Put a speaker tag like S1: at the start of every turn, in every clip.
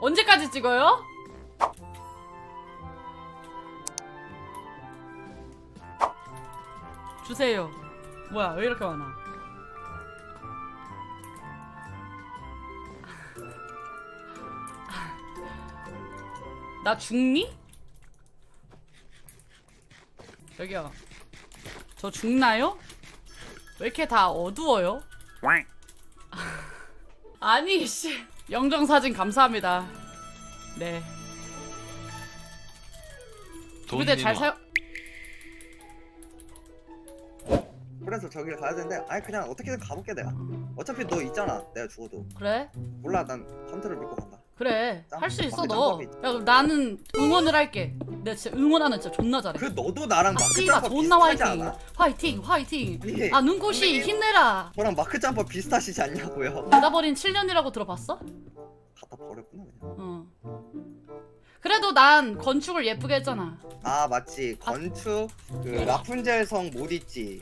S1: 언제까지 찍어요? 주세요. 뭐야 왜 이렇게 많아? 나 죽니? 여기요. 저 죽나요? 왜 이렇게 다 어두워요? 아니 씨 영정 사진 감사합니다. 네. 근데 잘 사용.
S2: 그래서 저기를 가야 되는데 아니 그냥 어떻게든 가볼게 내가 어차피 너 있잖아 내가 죽어도
S1: 그래?
S2: 몰라 난 헌트를 믿고 간다
S1: 그래
S2: 짱-
S1: 할수 있어 너. 야 그럼 나는 응원을 할게. 내가 진짜 응원하는 진짜 존나 잘해.
S2: 그 너도 나랑
S1: 아
S2: 마크
S1: 씨가
S2: 짬밥
S1: 존나
S2: 비슷하지
S1: 화이팅.
S2: 않아?
S1: 화이팅 화이팅.
S2: 아
S1: 눈꽃이. 힘내라.
S2: 저랑 마크 짬밥 비슷하시지 않냐고요
S1: 받아버린 7년이라고 들어봤어?
S2: 갖다 버렸구나 그냥
S1: 어. 그래도 난 건축을 예쁘게 했잖아.
S2: 아 맞지 건축 그 라푼젤 성못 있지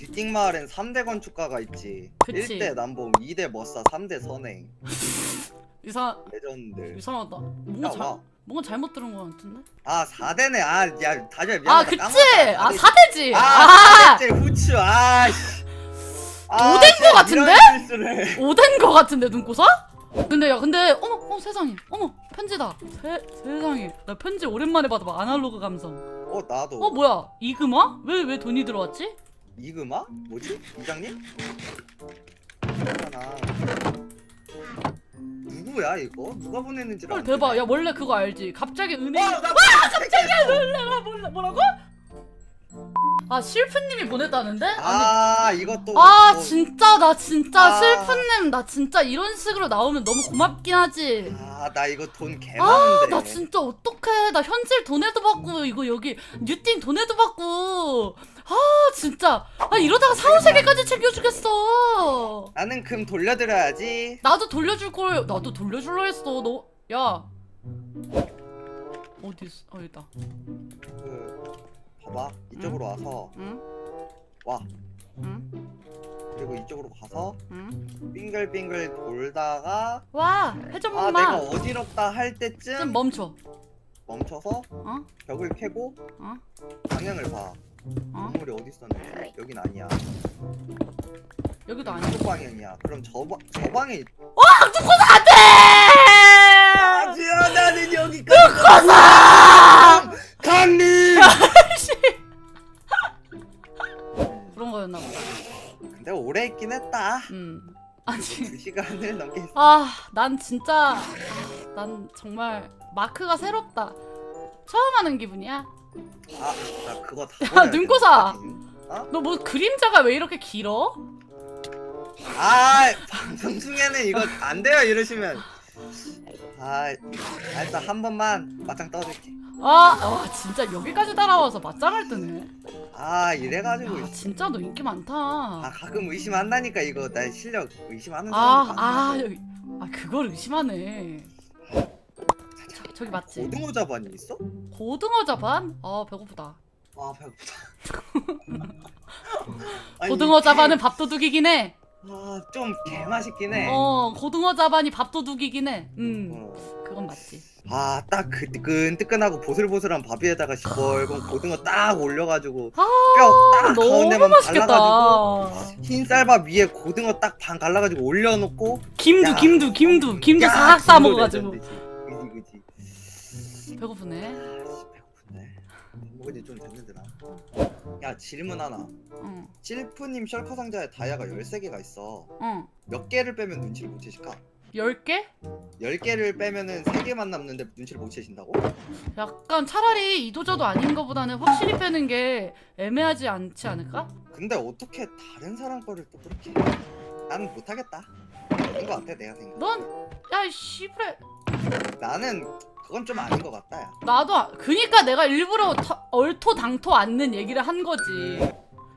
S2: 뒷띵 마을엔 3대 건축가가 있지
S1: 그치.
S2: 1대 남봉 2대 머싸 3대 선행
S1: 이상
S2: 레전드
S1: 이상하다. 뭔가 잘 뭔가 잘못 들은 거 같은데?
S2: 아 4대네 아야 다시 미안하다
S1: 아 그치. 아 사대지.
S2: 아,
S1: 아.
S2: 4대째 후추 아씨
S1: 오댄 거 같은데? 오된 거 같은데 눈꽃아? 근데 야 근데 어머 어 세상에 어머 편지다 세, 세상에 나 편지 오랜만에 받아봐 아날로그 감성
S2: 어 나도
S1: 어 뭐야 이금화? 왜왜 돈이 들어왔지?
S2: 이금아? 뭐지? 이장님? 누구야 이거? 누가 보냈는지
S1: 헐 대박 야 원래 그거 알지 갑자기 은행
S2: 와! 나 갑자기
S1: 놀래라 몰라 뭐라고? 아 실프님이 보냈다는데? 아니
S2: 아 이것도
S1: 아
S2: 또-
S1: 진짜 나 진짜
S2: 아.
S1: 실프님 나 진짜 이런 식으로 나오면 너무 고맙긴 하지
S2: 아, 나 이거
S1: 돈개아
S2: 많은데
S1: 나 진짜 어떡해 나 현질 돈에도 받고 이거 여기 뉴띵 돈에도 받고 아 진짜. 아 이러다가 사후세계까지 챙겨주겠어.
S2: 나는 금 돌려드려야지.
S1: 나도 돌려줄 걸 나도 돌려줄라 했어. 너야. 어디 있어? 어 있다.
S2: 그 봐봐. 이쪽으로 와서.
S1: 응?
S2: 와.
S1: 응?
S2: 그리고 이쪽으로 가서
S1: 응?
S2: 빙글빙글 돌다가
S1: 와
S2: 아. 내가 어지럽다 할
S1: 좀
S2: 때쯤
S1: 멈춰.
S2: 멈춰서
S1: 어?
S2: 벽을 캐고
S1: 어?
S2: 방향을 봐
S1: 어?
S2: 건물이 어디 있었는지? 여긴 아니야.
S1: 여기도 아니야.
S2: 이쪽 방향이야 그럼 저, 방- 저 방에 있-
S1: 안돼!
S2: 아 지연아는 여기까지. 가서! 강림!
S1: 그런 거였나 보다.
S2: 근데 오래 있긴 했다.
S1: 음. 아니.
S2: 두 시간을 넘게 했어.
S1: 아, 난 진짜 아, 난 정말 마크가 새롭다. 처음 하는 기분이야.
S2: 아나 그거 다
S1: 야,
S2: 보내야
S1: 눈코사!
S2: 어?
S1: 너뭐 그림자가 왜 이렇게 길어?
S2: 아 방송 중에는 이거 안 돼요 이러시면 아 일단 한 번만 맞짱 떠줄게
S1: 아, 와 진짜 여기까지 따라와서 맞짱을 뜨네.
S2: 아 이래가지고
S1: 야, 진짜 너 인기 많다.
S2: 아 가끔 의심한다니까 이거 나 실력 의심하는
S1: 아,
S2: 사람
S1: 아, 여기, 아 그걸 의심하네. 저, 저기 맞지?
S2: 고등어 자반이 있어?
S1: 고등어 자반? 아 배고프다.
S2: 아 배고프다 아니,
S1: 고등어 자반은 밥도둑이긴 해.
S2: 아, 좀 개맛있긴 해.
S1: 어, 고등어 자반이 밥도둑이긴 해. 음,
S2: 어.
S1: 그건 맞지.
S2: 아, 딱 그 뜨끈뜨끈하고 보슬보슬한 밥 위에다가 시뻘건 고등어 딱 올려가지고
S1: 아,
S2: 뼈딱
S1: 너무
S2: 가운데만
S1: 맛있겠다.
S2: 발라가지고 흰 쌀밥 위에 고등어 딱 반 갈라가지고 올려놓고
S1: 김두,
S2: 야.
S1: 김두, 김두, 김두
S2: 야,
S1: 싹싸 먹어가지고.
S2: 레전드지.
S1: 배고프네.
S2: 아, 배고프네. 먹은 지좀 됐는데 나. 야 질문 하나.
S1: 응,
S2: 찔프님 셜커 상자에 다이아가 13개가 있어.
S1: 응.
S2: 몇 개를 빼면 눈치를 못 채실까?
S1: 열 개?
S2: 10개를 빼면은 3개만 남는데 눈치를 못 채신다고?
S1: 약간 차라리 이도저도 아닌 거보다는 확실히 빼는 게 애매하지 않지 않을까?
S2: 근데 어떻게 다른 사람 거를 또 그렇게 나는 못하겠다 아닌 것 같아 내가 생각
S1: 넌, 야, 씨부레.
S2: 나는 그건 좀 아닌 것 같다 야
S1: 나도, 아- 그니까 내가 일부러 터- 얼토당토 않는 얘기를 한 거지.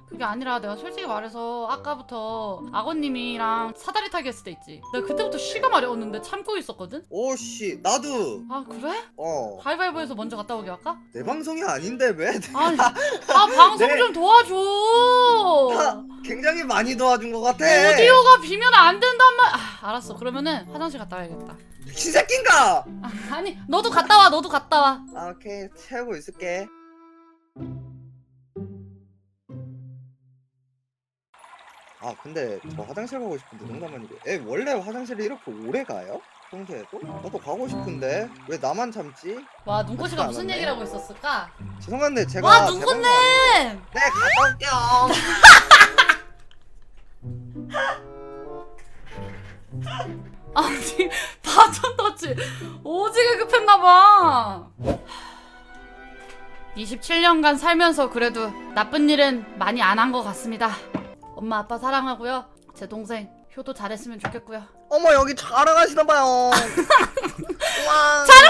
S1: 그게 아니라 내가 솔직히 말해서 아까부터 악어님이랑 사다리 타기 했을 때 있지. 내가 그때부터 쉬가 마려웠는데 참고 있었거든?
S2: 오씨 나도
S1: 아, 그래?
S2: 어내
S1: 가위바위보에서 먼저 갔다 오게 할까?
S2: 방송이 아닌데 왜
S1: 아니, 아 방송
S2: 네.
S1: 좀 도와줘.
S2: 나 굉장히 많이 도와준 것 같아
S1: 오디오가 비면 안 된단 말. 아, 알았어. 그러면은 화장실 갔다 와야겠다.
S2: 미친 새끼인가?
S1: 아, 아니 너도 갔다 와 너도 갔다 와
S2: 아, 오케이 채우고 있을게. 아 근데 저 화장실 가고 싶은데 농담 아니고 애 원래 화장실에 이렇게 오래 가요? 평소에도? 나도 가고 싶은데 왜 나만 참지?
S1: 와 눈꽃이가 무슨
S2: 않았네.
S1: 얘기를 하고 있었을까?
S2: 죄송한데 제가
S1: 와 눈꽃님!
S2: 안- 네 갔다 올게요
S1: 아니 바전 터치. 오지게 급했나봐. 27년간 살면서 그래도 나쁜 일은 많이 안 한 것 같습니다. 엄마 아빠 사랑하고요. 제 동생 효도 잘했으면 좋겠고요.
S2: 어머 여기 자랑하시나봐요. 와.
S1: 사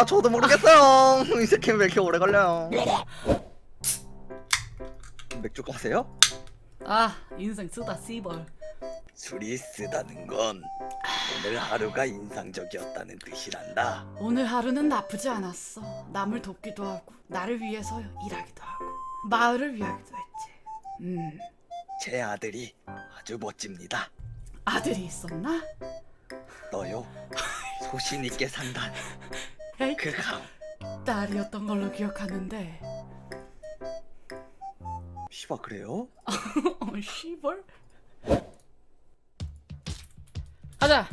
S2: 씨바 저도 모르겠어요 이 새끼 왜 이렇게 오래 걸려요 맥주 가세요?
S1: 아 인생 쓰다 씨벌
S2: 술이 쓰다는 건 오늘 하루가 인상적이었다는 뜻이란다
S1: 오늘 하루는 나쁘지 않았어. 남을 돕기도 하고 나를 위해서 일하기도 하고 마을을 위하기도 했지. 음
S2: 제 아들이 아주 멋집니다
S1: 아들이 있었나?
S2: 너요 소신 있게 산다
S1: 에이
S2: 그감
S1: 딸이었던 걸로 기억하는데.
S2: 씨바 그래요?
S1: 어 씨벌. 가자.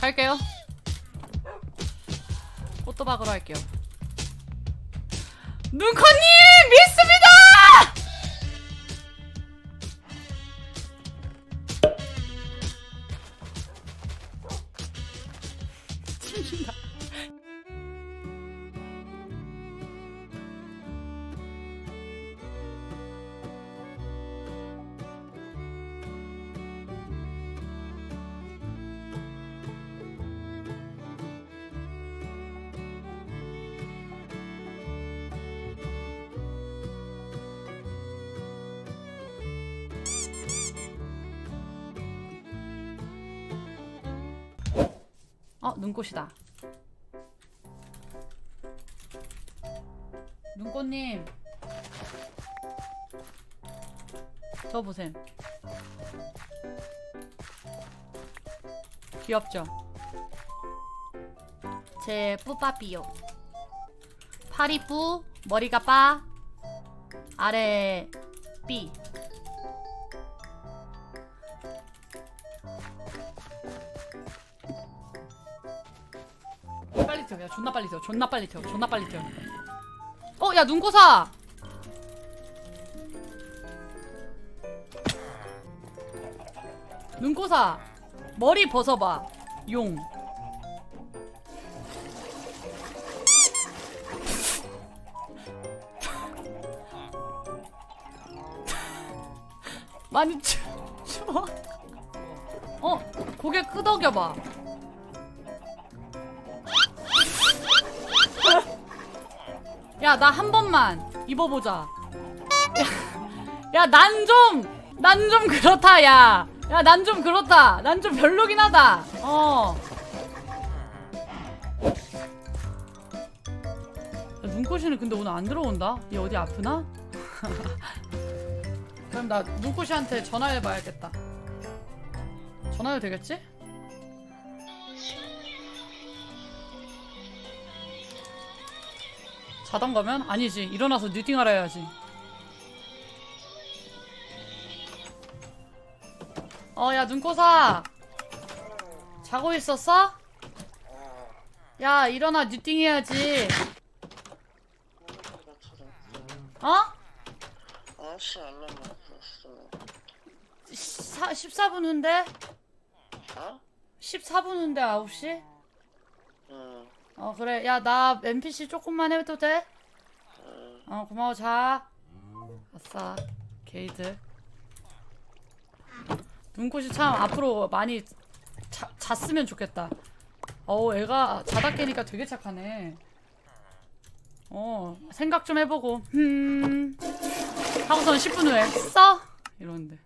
S1: 갈게요. 박으러 할게요. 눈커님 믿습니다. 눈꽃이다. 눈꽃님. 저 보셈. 귀엽죠? 제 뿌빠삐요. 팔이 뿌, 머리가 빠, 아래 삐. 존나 빨리 튀어. 존나 빨리 튀어. 존나 빨리 튀어. 어, 야, 눈코사. 눈코사. 머리 벗어봐. 용. 많이 추, 추워. 어, 고개 끄덕여봐. 야, 나 한 번만 입어보자. 야, 난 좀, 난 좀 그렇다, 야. 야, 난 좀 그렇다. 난 좀 별로긴 하다. 어. 야, 눈꽃이는 근데 오늘 안 들어온다? 얘 어디 아프나? 그럼 나 눈꽃이한테 전화해봐야겠다. 전화해도 되겠지? 자던 거면? 아니지. 일어나서 뉴팅하라 해야지. 어, 야, 눈코사. 자고 있었어? 야, 일어나 뉴팅 해야지. 어?
S3: 9시 알람.
S1: 사, 14분 후인데?
S3: 어?
S1: 14분 후인데 9시?
S3: 응.
S1: 어, 그래. 야, 나 NPC 조금만 해도 돼?
S3: 응.
S1: 어, 고마워. 자. 아싸. 게이드. 눈꽃이 참 앞으로 많이 자, 잤으면 좋겠다. 어우, 애가 자다 깨니까 되게 착하네. 어, 생각 좀 해보고, 음. 하고선 10분 후에 써! 이러는데.